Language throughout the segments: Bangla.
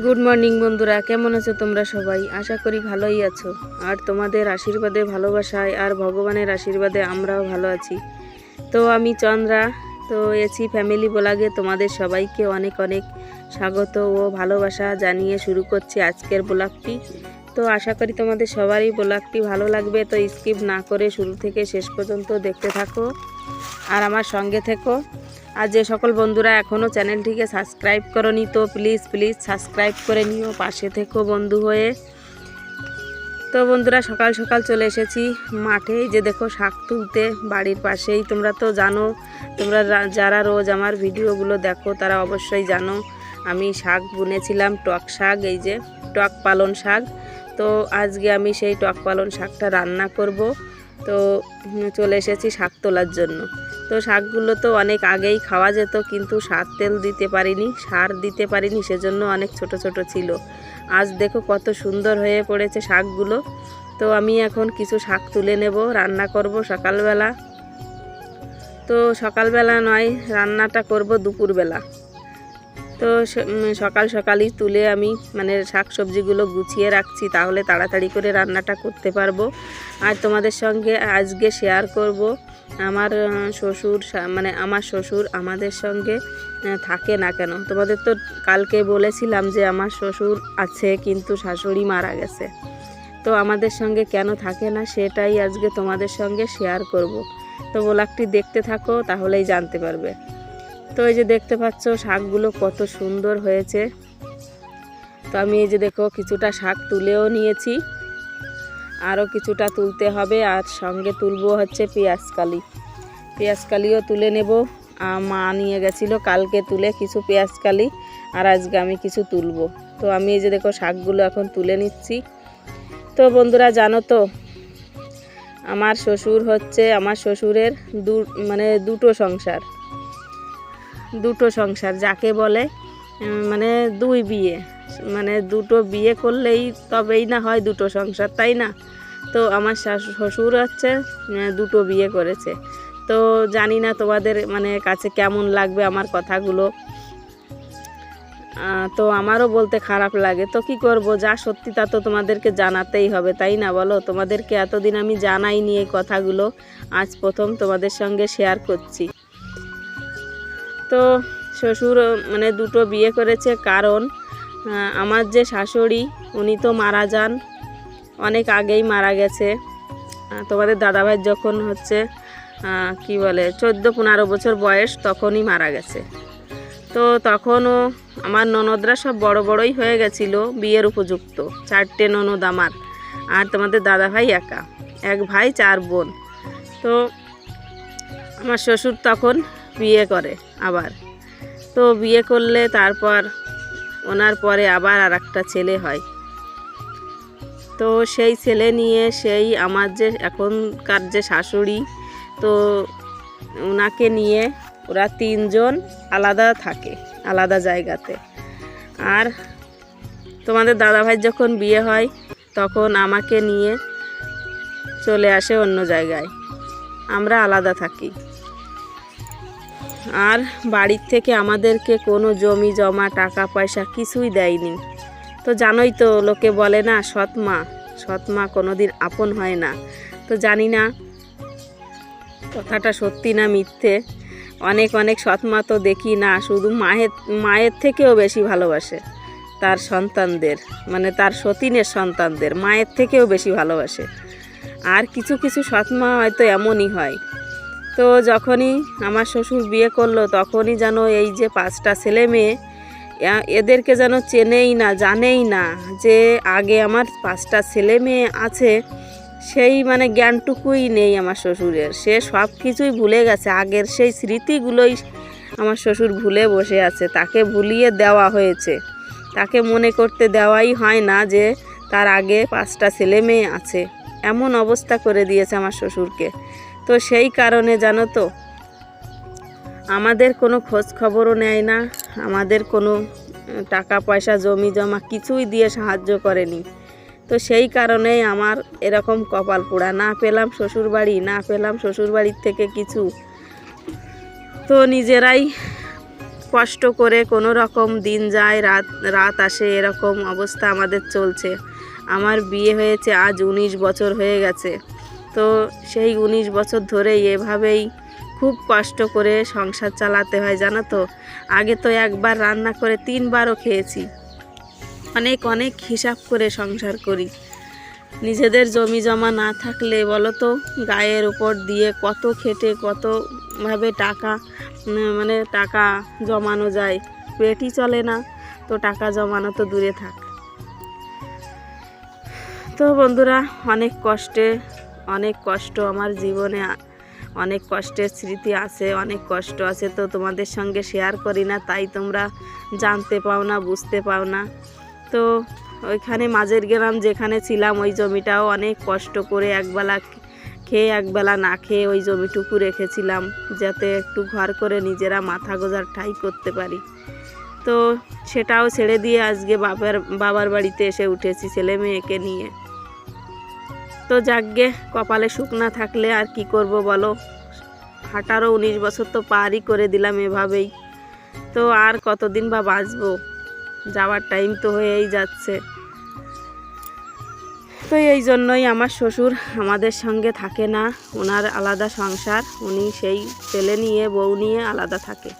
গুড মর্নিং বন্ধুরা। কেমন আছো তোমরা সবাই? আশা করি ভালোই আছো। আর তোমাদের আশীর্বাদে, ভালোবাসায় আর ভগবানের আশীর্বাদে আমরাও ভালো আছি। তো আমি চন্দ্রা। তো এছি ফ্যামিলি ব্লগে তোমাদের সবাইকে অনেক অনেক স্বাগত ও ভালোবাসা জানিয়ে শুরু করছি আজকের ব্লগটি। তো আশা করি তোমাদের সবারই ব্লগটি ভালো লাগবে। তো স্কিপ না করে শুরু থেকে শেষ পর্যন্ত দেখতে থাকো। আর আমার সঙ্গে থেকো। আর যে সকল বন্ধুরা এখনও চ্যানেলটিকে সাবস্ক্রাইব করনি, তো প্লিজ প্লিজ সাবস্ক্রাইব করে নিও, পাশে থেকো বন্ধু হয়ে। তো বন্ধুরা, সকাল সকাল চলে এসেছি মাঠে। যে দেখো, শাক তুলতে বাড়ির পাশেই। তোমরা তো জানো, তোমরা যারা রোজ আমার ভিডিওগুলো দেখো, তারা অবশ্যই জানো, আমি শাক বুনেছিলাম, টক শাক, এই যে টক পালন শাক। তো আজকে আমি সেই টক পালন শাকটা রান্না করব। তো চলে এসেছি শাক তোলার জন্য। তো শাকগুলো তো অনেক আগেই খাওয়া যেত, কিন্তু সার তেল দিতে পারিনি, সার দিতে পারিনি, সেজন্য অনেক ছোট ছোট ছিল। আজ দেখো কত সুন্দর হয়ে পড়েছে শাকগুলো। তো আমি এখন কিছু শাক তুলে নেব, রান্না করব সকালবেলা। তো সকালবেলা নয়, রান্নাটা করব দুপুরবেলা। তো সকাল সকালই তুলে আমি মানে শাক সবজিগুলো গুছিয়ে রাখছি, তাহলে তাড়াতাড়ি করে রান্নাটা করতে পারব। আর তোমাদের সঙ্গে আজকে শেয়ার করব, আমার শ্বশুর মানে আমার শ্বশুর আমাদের সঙ্গে থাকে না কেন? তোমাদের তো কালকে বলেছিলাম যে আমার শ্বশুর আছে, কিন্তু শাশুড়ি মারা গেছে। তো আমাদের সঙ্গে কেন থাকে না সেটাই আজকে তোমাদের সঙ্গে শেয়ার করব। তো ব্লগটি দেখতে থাকো, তাহলেই জানতে পারবে। তো এই যে দেখতে পাচ্ছ, শাকগুলো কত সুন্দর হয়েছে। তো আমি এই যে দেখো, কিছুটা শাক তুলেও নিয়েছি। আরও কিছুটা তুলতে হবে, আর সঙ্গে তুলবো হচ্ছে পেঁয়াজকালি পেঁয়াজকালিও তুলে নেব। মা নিয়ে গেছিল কালকে তুলে কিছু পেঁয়াজকালি আর আজকে আমি কিছু তুলবো। তো আমি এই যে দেখো, শাকগুলো এখন তুলে নিচ্ছি। তো বন্ধুরা, জানো তো, আমার শ্বশুর হচ্ছে, আমার শ্বশুরের দু মানে দুটো সংসার। দুটো সংসার, যাকে বলে মানে দুই বিয়ে। মানে দুটো বিয়ে করলেই তবেই না হয় দুটো সংসার, তাই না? তো আমার শ্বশুর হচ্ছে দুটো বিয়ে করেছে। তো জানি না তোমাদের মানে কাছে কেমন লাগবে আমার কথাগুলো। তো আমারও বলতে খারাপ লাগে। তো কি করব? যা সত্যি তা তো তোমাদেরকে জানাতেই হবে, তাই না বলো? তোমাদেরকে এতদিন আমি জানাইনি এই কথাগুলো। আজ প্রথম তোমাদের সঙ্গে শেয়ার করছি। তো শ্বশুর মানে দুটো বিয়ে করেছে। কারণ আমার যে শাশুড়ি, উনি তো মারা যান। অনেক আগেই মারা গেছে। তোমাদের দাদাভাই যখন হচ্ছে কি বলে, চোদ্দ, পনেরো বছর বয়স তখনই মারা গেছে। তো তখনও আমার ননদরা সব বড় বড়ই হয়ে গেছিল, বিয়ের উপযুক্ত। চারটে ননদ আমার, আর তোমাদের দাদাভাই একা। এক ভাই, চার বোন। তো আমার শ্বশুর তখন বিয়ে করে আবার। তো বিয়ে করলে তারপর ওনার পরে আবার আর একটা ছেলে হয়। তো সেই ছেলে নিয়ে সেই আমার যে এখনকার যে শাশুড়ি, তো ওনাকে নিয়ে ওরা তিনজন আলাদা থাকে, আলাদা জায়গাতে। আর তোমাদের দাদাভাই যখন বিয়ে হয়, তখন আমাকে নিয়ে চলে আসে অন্য জায়গায়। আমরা আলাদা থাকি। আর বাড়ির থেকে আমাদেরকে কোনো জমি, জমা, টাকা, পয়সা কিছুই দেয়নি। তো জানোই তো, লোকে বলে না, সৎ মা। সৎ মা কোনো দিন আপন হয় না। তো জানি না, কথাটা সত্যি না মিথ্যে। অনেক অনেক সৎ মা তো দেখি না, শুধু মায়ের মায়ের থেকেও বেশি ভালোবাসে তার সন্তানদের। মানে তার সতীনের সন্তানদের, মায়ের থেকেও বেশি ভালোবাসে। আর কিছু কিছু সৎ মা হয়তো এমনই হয়। তো যখনই আমার শ্বশুর বিয়ে করল, তখনই যেন এই যে পাঁচটা ছেলে মেয়ে এদেরকে যেন চেনেই না, জানেই না যে আগে আমার পাঁচটা ছেলে মেয়ে আছে, সেই মানে জ্ঞানটুকুই নেই আমার শ্বশুরের। সে সব কিছুই ভুলে গেছে। আগের সেই স্মৃতিগুলোই আমার শ্বশুর ভুলে বসে আছে। তাকে ভুলিয়ে দেওয়া হয়েছে। তাকে মনে করতে দেওয়াই হয় না যে তার আগে পাঁচটা ছেলে মেয়ে আছে। এমন অবস্থা করে দিয়েছে আমার শ্বশুরকে। তো সেই কারণে জানো তো, আমাদের কোনো খোঁজ খবরও নেয় না, আমাদের কোনো টাকা পয়সা, জমি জমা কিছুই দিয়ে সাহায্য করেনি। তো সেই কারণেই আমার এরকম কপাল পোড়া। না পেলাম শ্বশুর বাড়ি না পেলাম শ্বশুর বাড়ির থেকে কিছু। তো নিজেরাই কষ্ট করে কোনো রকম দিন যায়, রাত রাত আসে, এরকম অবস্থা আমাদের চলছে। আমার বিয়ে হয়েছে আজ উনিশ বছর হয়ে গেছে। তো সেই উনিশ বছর ধরেই এভাবেই খুব কষ্ট করে সংসার চালাতে হয়, জানো তো? আগে তো একবার রান্না করে তিনবারও খেয়েছি। অনেক অনেক হিসাব করে সংসার করি। নিজেদের জমি জমা না থাকলে বলো তো, গায়ের উপর দিয়ে কত খেটে কতভাবে টাকা মানে টাকা জমানো যায়। পেটই চলে না, তো টাকা জমানো তো দূরে থাক। তো বন্ধুরা, অনেক কষ্টে অনেক কষ্ট আমার জীবনে, অনেক কষ্টের স্মৃতি আছে, অনেক কষ্ট আছে তো তোমাদের সঙ্গে শেয়ার করি না, তাই তোমরা জানতে পাও না, বুঝতে পাও না। তো ওইখানে মাঝের গ্রাম যেখানে ছিলাম, ওই জমিটাও অনেক কষ্ট করে একবেলা খেয়ে একবেলা না খেয়ে ওই জমিটুকু রেখেছিলাম, যাতে একটু ঘর করে নিজেরা মাথা গোজার ঠাই করতে পারি। তো সেটাও ছেড়ে দিয়ে আজকে বাবার বাবার বাড়িতে এসে উঠেছি ছেলে মেয়েকে নিয়ে। তো যাকগে কপালে সুখ না থাকলে আর কি করব বলো? আঠারো উনিশ বছর তো পারই করে দিলাম এভাবেই। তো আর কতদিন বা বাঁচবো? যাওয়ার টাইম তো হয়েই যাচ্ছে। তো এই জন্যই আমার শ্বশুর আমাদের সঙ্গে থাকে না, ওনার আলাদা সংসার, উনি সেই ছেলে নিয়ে, বউ নিয়ে আলাদা থাকে।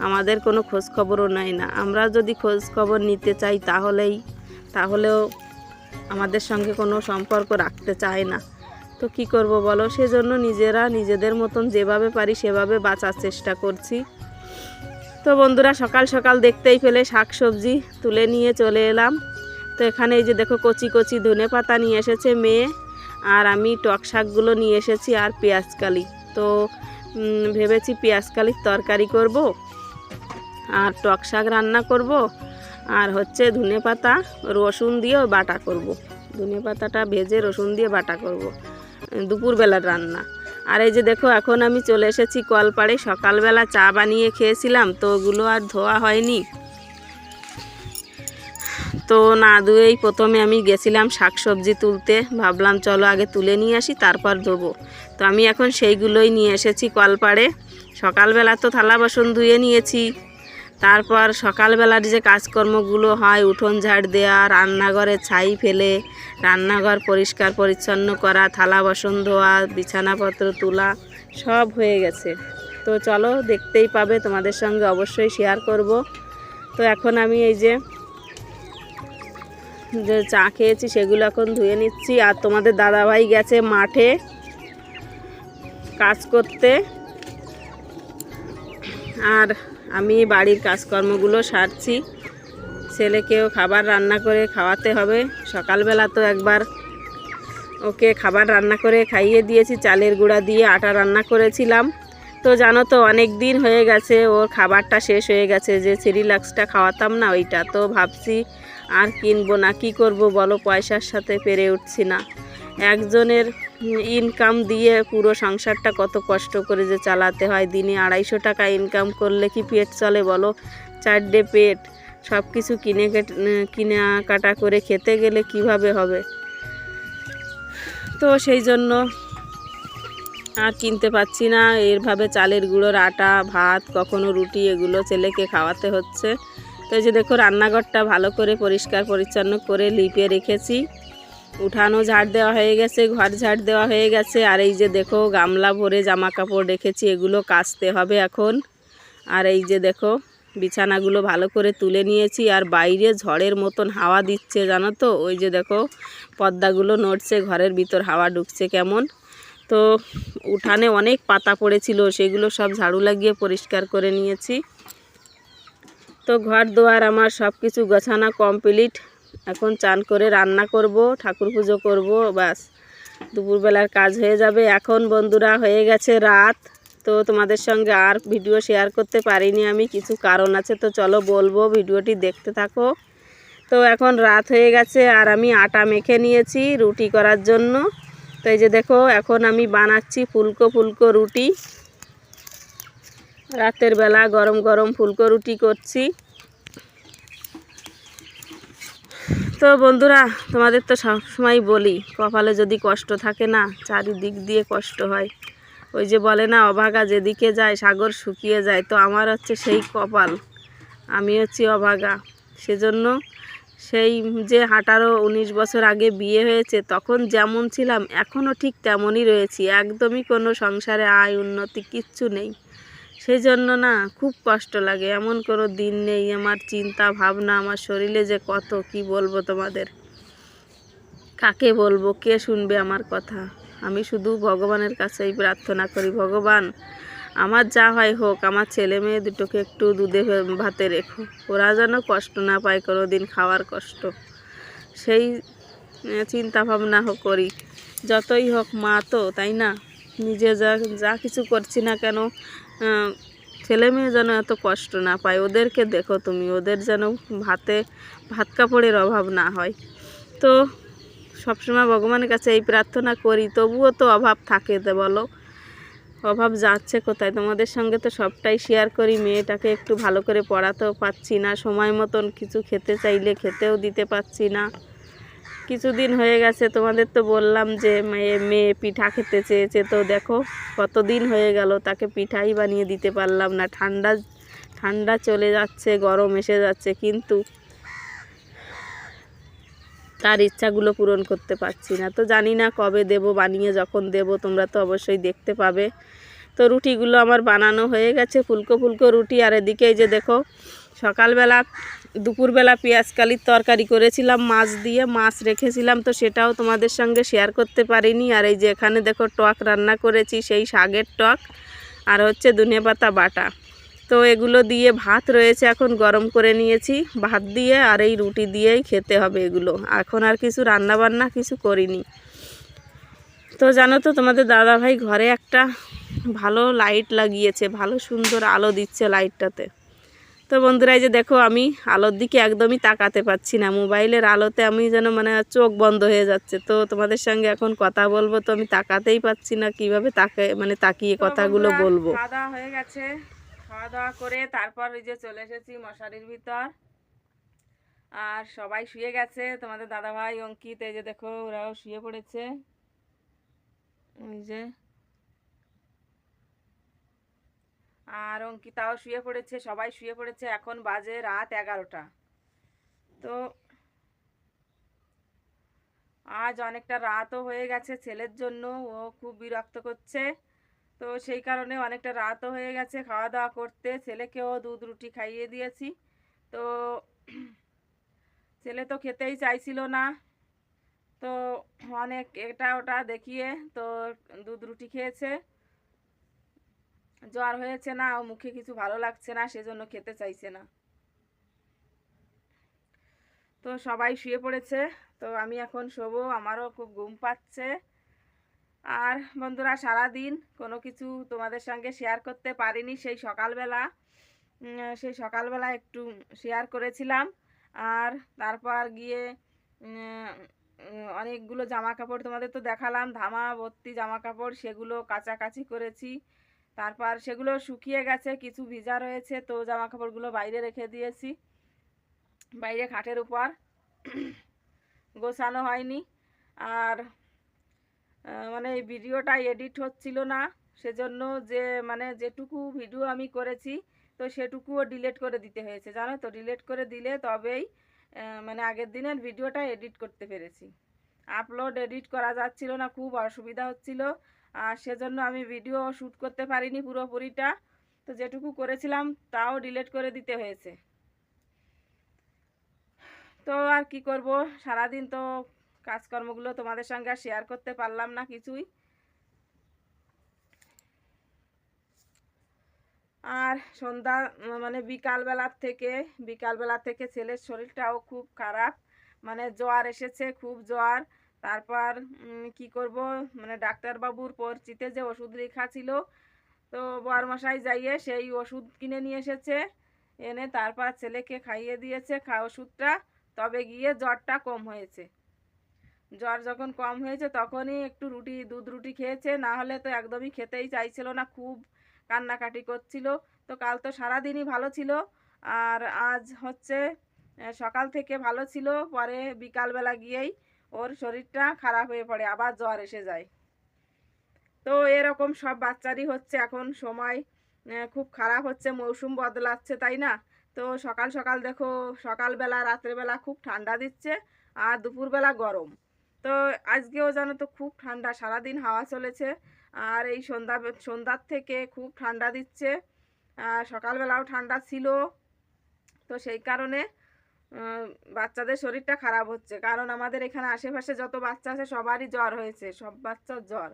আমাদের কোনো খোঁজ খবরও নেয় না। আমরা যদি খোঁজ খবর নিতে চাই তাহলেই, তাহলেও আমাদের সঙ্গে কোনো সম্পর্ক রাখতে চায় না। তো কি করব বলো? সেজন্য নিজেরা নিজেদের মতন যেভাবে পারি সেভাবে বাঁচার চেষ্টা করছি। তো বন্ধুরা, সকাল সকাল দেখতেই পেলে শাক সবজি তুলে নিয়ে চলে এলাম। তো এখানে এই যে দেখো, কচি কচি ধনে পাতা নিয়ে এসেছে মেয়ে, আর আমি টক শাকগুলো নিয়ে এসেছি আর পেঁয়াজকালি তো ভেবেছি পেঁয়াজকালির তরকারি করব, আর টক শাক রান্না করব। আর হচ্ছে ধনে পাতা, রসুন দিয়েও বাটা করব। ধনে পাতাটা ভেজে রসুন দিয়ে বাটা করব। দুপুরবেলার রান্না। আর এই যে দেখো, এখন আমি চলে এসেছি কলপাড়ে। সকালবেলা চা বানিয়ে খেয়েছিলাম, তো ওগুলো আর ধোয়া হয়নি। তো না ধুয়েই প্রথমে আমি গেছিলাম শাক সবজি তুলতে। ভাবলাম, চলো আগে তুলে নিয়ে আসি, তারপর ধোবো। তো আমি এখন সেইগুলোই নিয়ে এসেছি কলপাড়ে। সকালবেলা তো থালা বাসন ধুয়ে নিয়েছি। তারপর সকালবেলার যে কাজকর্মগুলো হয়, উঠোন ঝাড় দেওয়া, রান্নাঘরে ছাই ফেলে, রান্নাঘর পরিষ্কার পরিচ্ছন্ন করা, থালা বাসন ধোয়া, বিছানাপত্র তোলা, সব হয়ে গেছে। তো চলো, দেখতেই পাবে, তোমাদের সঙ্গে অবশ্যই শেয়ার করব। তো এখন আমি এই যে যে চা খেয়েছি, সেগুলো এখন ধুয়ে নিচ্ছি। আর তোমাদের দাদাভাই গেছে মাঠে কাজ করতে। আর আমি বাড়ির কাজকর্মগুলো সারছি। ছেলেকেও খাবার রান্না করে খাওয়াতে হবে। সকালবেলা তো একবার ওকে খাবার রান্না করে খাইয়ে দিয়েছি, চালের গুঁড়া দিয়ে আটা রান্না করেছিলাম। তো জানো তো, অনেক দিন হয়ে গেছে, ওর খাবারটা শেষ হয়ে গেছে, যে সিরিলাক্সটা খাওয়াতাম না, ওইটা তো ভাবছি আর কিনবো না, কি করব বলো, পয়সার সাথে পেরে উঠছি না। একজনের ইনকাম দিয়ে পুরো সংসারটা কত কষ্ট করে যে চালাতে হয়, দিনে আড়াইশো টাকা ইনকাম করলে কি পেট চলে বলো? চারটে পেট সব কিছু কিনে কেট- কেনাকাটা করে খেতে গেলে কীভাবে হবে? তো সেই জন্য আর কিনতে পাচ্ছি না। এরভাবে চালের গুঁড়োর আটা, ভাত, কখনো রুটি এগুলো ছেলেকে খাওয়াতে হচ্ছে। তো এই যে দেখো, রান্নাঘরটা ভালো করে পরিষ্কার পরিচ্ছন্ন করে লিপে রেখেছি। উঠানো ঝাড় দেওয়া হয়ে গেছে, ঘর ঝাড় দেওয়া হয়ে গেছে। আর এই যে দেখো, গামলা ভরে জামা কাপড় রেখেছি, এগুলো কাচতে হবে এখন। আর এই যে দেখো, বিছানাগুলো ভালো করে তুলে নিয়েছি। আর বাইরে ঝড়ের মতন হাওয়া দিচ্ছে, জানো তো? ওই যে দেখো পর্দাগুলো নড়ছে, ঘরের ভিতর হাওয়া ঢুকছে কেমন। তো উঠানে অনেক পাতা পড়েছিল, সেগুলো সব ঝাড়ু লাগিয়ে পরিষ্কার করে নিয়েছি। তো ঘর দোয়ার আমার সব কিছু গোছানো কমপ্লিট। এখন চান করে রান্না করব, ঠাকুর পুজো করব ব্যাস দুপুরবেলার কাজ হয়ে যাবে। এখন বন্ধুরা হয়ে গেছে রাত। তো তোমাদের সঙ্গে আর ভিডিও শেয়ার করতে পারিনি আমি, কিছু কারণ আছে তো চলো বলব, ভিডিওটি দেখতে থাকো। তো এখন রাত হয়ে গেছে আর আমি আটা মেখে নিয়েছি রুটি করার জন্য। তো এই যে দেখো, এখন আমি বানাচ্ছি ফুলকো ফুলকো রুটি। রাতের বেলা গরম গরম ফুলকো রুটি করছি। তো বন্ধুরা, তোমাদের তো সবসময় বলি, কপালে যদি কষ্ট থাকে না, চারিদিক দিয়ে কষ্ট হয়। ওই যে বলে না, অভাগা যেদিকে যায়, সাগর শুকিয়ে যায়, তো আমার হচ্ছে সেই কপাল। আমি হচ্ছি অভাগা। সেজন্য সেই যে আঠারো, উনিশ বছর আগে বিয়ে হয়েছে, তখন যেমন ছিলাম, এখনও ঠিক তেমনই রয়েছি। একদমই কোনো সংসারে আয়, উন্নতি কিচ্ছু নেই। সেই জন্য না খুব কষ্ট লাগে। এমন কোনো দিন নেই, আমার চিন্তা, ভাবনা, আমার শরীরে যে কত, কি বলব তোমাদের? কাকে বলব? কে শুনবে আমার কথা? আমি শুধু ভগবানের কাছেই প্রার্থনা করি, ভগবান, আমার যা হয় হোক, আমার ছেলে মেয়ে দুটোকে একটু দুধে ভাতে রেখো। ওরা যেন কষ্ট না পায় কোনো দিন খাওয়ার কষ্ট। সেই চিন্তা ভাবনা হোক করি। যতই হোক মা তো, তাই না? নিজে যা যা কিছু করছি না কেন ছেলে মেয়ে যেন এত কষ্ট না পায়, ওদেরকে দেখো তুমি, ওদের যেন ভাতে, ভাত কাপড়ের অভাব না হয়। তো সবসময় ভগবানের কাছে এই প্রার্থনা করি, তবুও তো অভাব থাকে তো বলো। অভাব যাচ্ছে কোথায়? তোমাদের সঙ্গে তো সবটাই শেয়ার করি, মেয়েটাকে একটু ভালো করে পড়াতেও পাচ্ছি না, সময় মতন কিছু খেতে চাইলে খেতেও দিতে পাচ্ছি না। কিছুদিন হয়ে গেছে, তোমাদের তো বললাম যে মেয়ে মেয়ে পিঠা খেতে চেয়েছে, তো দেখো কতদিন হয়ে গেল, তাকে পিঠাই বানিয়ে দিতে পারলাম না। ঠান্ডা ঠান্ডা চলে যাচ্ছে, গরম এসে যাচ্ছে, কিন্তু তার ইচ্ছাগুলো পূরণ করতে পারছি না। তো জানি না কবে দেব, বানিয়ে যখন দেব, তোমরা তো অবশ্যই দেখতে পাবে। তো রুটিগুলো আমার বানানো হয়ে গেছে, ফুলকো ফুলকো রুটি, আর এদিকে যে দেখো, সকালবেলা দুপুরবেলা পেঁয়াজ কালির তরকারি করেছিলাম, মাছ দিয়ে মাছ রেখেছিলাম, তো সেটাও তোমাদের সঙ্গে শেয়ার করতে পারিনি। আর এই যে এখানে দেখো টক রান্না করেছি, সেই শাকের টক আর হচ্ছে ধনে পাতা বাটা। তো এগুলো দিয়ে ভাত রয়েছে এখন, গরম করে নিয়েছি ভাত দিয়ে আর এই রুটি দিয়েই খেতে হবে এগুলো। এখন আর কিছু রান্না বান্না কিছু করিনি। তো জানো তো, তোমাদের দাদা ভাই ঘরে একটা ভালো লাইট লাগিয়েছে, ভালো সুন্দর আলো দিচ্ছে লাইটটাতে তো বন্ধুরা এই যে দেখো আমি আলোর দিকে একদমই তাকাতে পাচ্ছি না। মোবাইলের আলোতে আমি যেন মানে চোখ বন্ধ হয়ে যাচ্ছে। তো তোমাদের সঙ্গে এখন কথা বলব তো আমি তাকাতেই পাচ্ছি না কীভাবে তাকে মানে তাকিয়ে কথাগুলো বলব। খাওয়া দাওয়া হয়ে গেছে। খাওয়া দাওয়া করে তারপর ওই যে চলে এসেছি মশারির ভিতর। আর সবাই শুয়ে গেছে। তোমাদের দাদা ভাই অঙ্কিত এই যে দেখো ওরাও শুয়ে পড়েছে। ওই যে আর অঙ্কিতাও শুয়ে পড়েছে, সবাই শুয়ে পড়েছে, এখন বাজে রাত এগারোটা। তো আজ অনেকটা রাতও হয়ে গেছে ছেলের জন্য, ও খুব বিরক্ত করছে। তো সেই কারণে অনেকটা রাতও হয়ে গেছে খাওয়া দাওয়া করতে। ছেলেকেও দুধ রুটি খাইয়ে দিয়েছি। তো ছেলে তো খেতেই চাইছিল না। তো অনেক এটা ওটা দেখিয়ে তো দুধ রুটি খেয়েছে। জ্বর হয়েছে না, ও মুখে কিছু ভালো লাগছে না, সেজন্য খেতে চাইছে না। তো সবাই শুয়ে পড়েছে, তো আমি এখন শোবো, আমারও খুব ঘুম পাচ্ছে। আর বন্ধুরা সারা দিন কোনো কিছু তোমাদের সঙ্গে শেয়ার করতে পারিনি সেই সকালবেলা। সেই সকালবেলা একটু শেয়ার করেছিলাম। আর তারপর গিয়ে অনেকগুলো জামা কাপড় তোমাদের তো দেখালাম, ধামা ভর্তি জামা কাপড় সেগুলো কাচাকাচি করেছি। তারপর সেগুলো শুকিয়ে গেছে, কিছু ভিজা রয়েছে, তো জামা কাপড়গুলো বাইরে রেখে দিয়েছি। বাইরে খাটের উপর গোছানো হয়নি। আর মানে এই ভিডিওটা এডিট হচ্ছিল না, সেজন্য যে মানে যেটুকু ভিডিও আমি করেছি, তো সেটুকুও ডিলিট করে দিতে হয়েছে, জানো তো? ডিলেট করে দিলে তবেই মানে আগের দিনের ভিডিওটা এডিট করতে পেরেছি। আপলোড এডিট করা যাচ্ছিল না, খুব অসুবিধা হচ্ছিল। আর সেজন্য আমি ভিডিও শ্যুট করতে পারিনি পুরোপুরিটা। তো যেটুকু করেছিলাম, তাও ডিলিট করে দিতে হয়েছে। তো আর কি করব? সারাদিন তো কাজকর্মগুলো তোমাদের সঙ্গে শেয়ার করতে পারলাম না কিছুই। আর সন্ধ্যা মানে বিকালবেলার থেকে, বিকালবেলা থেকে ছেলের শরীরটাও খুব খারাপ। মানে জ্বর এসেছে, খুব জ্বর। তারপর কি করব? মানে ডাক্তারবাবুর পরিচিতে যে ওষুধ লেখা ছিল, তো বরমশাই যাইয়ে সেই ওষুধ কিনে নিয়ে এসেছে। এনে তারপর ছেলেকে খাইয়ে দিয়েছে খা ওষুধটা। তবে গিয়ে জ্বরটা কম হয়েছে। জ্বর যখন কম হয়েছে তখনই একটু রুটি, দুধ রুটি খেয়েছে। না হলে তো একদমই খেতেই চাইছিল না, খুব কান্নাকাটি করছিল। তো কাল তো সারাদিনই ভালো ছিল। আর আজ হচ্ছে সকাল থেকে ভালো ছিল। পরে বিকালবেলা গিয়েই ওর শরীরটা খারাপ হয়ে পড়ে, আবার জ্বর এসে যায়। তো এরকম সব বাচ্চারই হচ্ছে এখন সময় খুব খারাপ হচ্ছে, মৌসুম বদলাচ্ছে, তাই না? তো সকাল সকাল দেখো, সকালবেলা, রাত্রেবেলা খুব ঠান্ডা দিচ্ছে আর দুপুরবেলা গরম। তো আজকেও জানো তো খুব ঠান্ডা, সারাদিন হাওয়া চলেছে আর এই সন্ধ্যা, সন্ধ্যার থেকে খুব ঠান্ডা দিচ্ছে। আর সকালবেলাও ঠান্ডা ছিল। তো সেই কারণে বাচ্চাদের শরীরটা খারাপ হচ্ছে। কারণ আমাদের এখানে আশেপাশে যত বাচ্চা আছে, সবারই জ্বর হয়েছে। সব বাচ্চার জ্বর।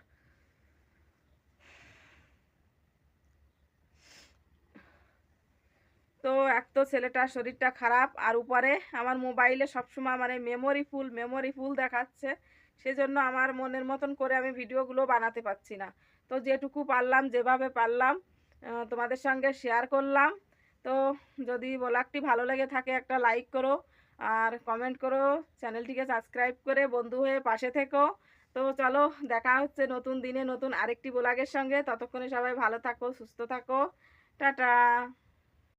তো এক তো ছেলেটার শরীরটা খারাপ, আর উপরে আমার মোবাইলে সবসময় মানে মেমোরি ফুল মেমোরি ফুল দেখাচ্ছে। সেজন্য আমার মনের মতন করে আমি ভিডিওগুলো বানাতে পারছি না। তো যেটুকু পারলাম, যেভাবে পারলাম তোমাদের সঙ্গে শেয়ার করলাম। তো যদি ব্লগটি ভালো লেগে থাকে একটা লাইক করো আর কমেন্ট করো। চ্যানেলটিকে সাবস্ক্রাইব করে বন্ধু হয়ে পাশে থেকো। তো চলো, দেখা হচ্ছে নতুন দিনে নতুন আরেকটি ব্লগের সঙ্গে। ততক্ষণে সবাই ভালো থাকো, সুস্থ থাকো। টাটা!